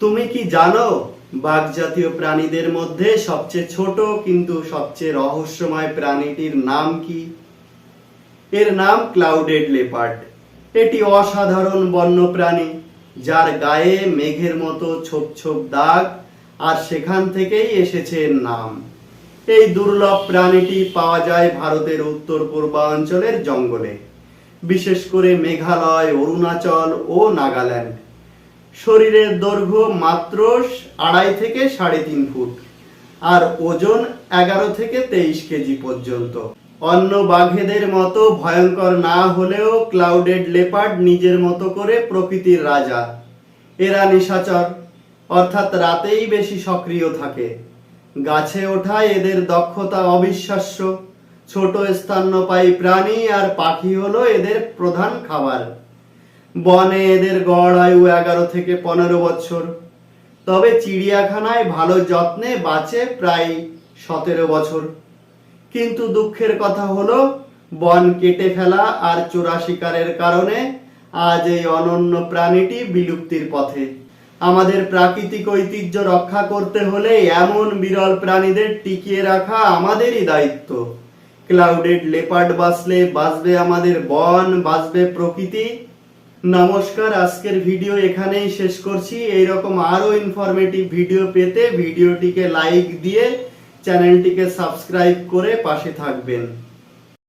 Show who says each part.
Speaker 1: তুমি কি জানো বাঘ জাতীয় প্রাণীদের মধ্যে সবচেয়ে ছোট কিন্তু সবচেয়ে রহস্যময় প্রাণীটির নাম কি? এর নাম ক্লাউডেড লেপার্ড। এটি অসাধারণ বন্য প্রাণী যার গায়ে মেঘের মতো ছোপ ছোপ দাগ, আর সেখান থেকেই এসেছে এর নাম। এই দুর্লভ প্রাণীটি পাওয়া যায় ভারতের উত্তর পূর্বাঞ্চলের জঙ্গলে, বিশেষ করে মেঘালয়, অরুণাচল ও নাগাল্যান্ড। শরীরের দৈর্ঘ্য মাত্র আড়াই থেকে সাড়ে তিন ফুট আর ওজন এগারো থেকে তেইশ কেজি পর্যন্ত। অন্য বাঘেদের মতো ভয়ঙ্কর না হলেও ক্লাউডেড লেপার্ড নিজের মতো করে প্রকৃতির রাজা। এরা নিশাচর, অর্থাৎ রাতেই বেশি সক্রিয় থাকে। গাছে ওঠায় এদের দক্ষতা অবিশ্বাস্য। ছোট স্তন্যপায়ী প্রাণী আর পাখি হলো এদের প্রধান খাবার। বনে এদের গড় আয়ু এগারো থেকে পনেরো বছর। তবে চিড়িয়াখানায় ভালো যত্নে বাঁচে প্রায় সতেরো বছর। কিন্তু দুঃখের কথা হলো, বন কেটে ফেলা আর চোরা শিকারের কারণে আজ এই অনন্য প্রাণীটি বিলুপ্তির পথে। আমাদের প্রাকৃতিক ঐতিহ্য রক্ষা করতে হলে এমন বিরল প্রাণীদের টিকিয়ে রাখা আমাদেরই দায়িত্ব। ক্লাউডেড লেপার্ড বাঁচলে বাঁচবে আমাদের বন, বাঁচবে প্রকৃতি নমস্কার, আজকের ভিডিও এখানেই শেষ করছি। এইরকম আরও ইনফরমেটিভ ভিডিও পেতে ভিডিওটিকে লাইক দিয়ে চ্যানেলটিকে সাবস্ক্রাইব করে পাশে থাকবেন।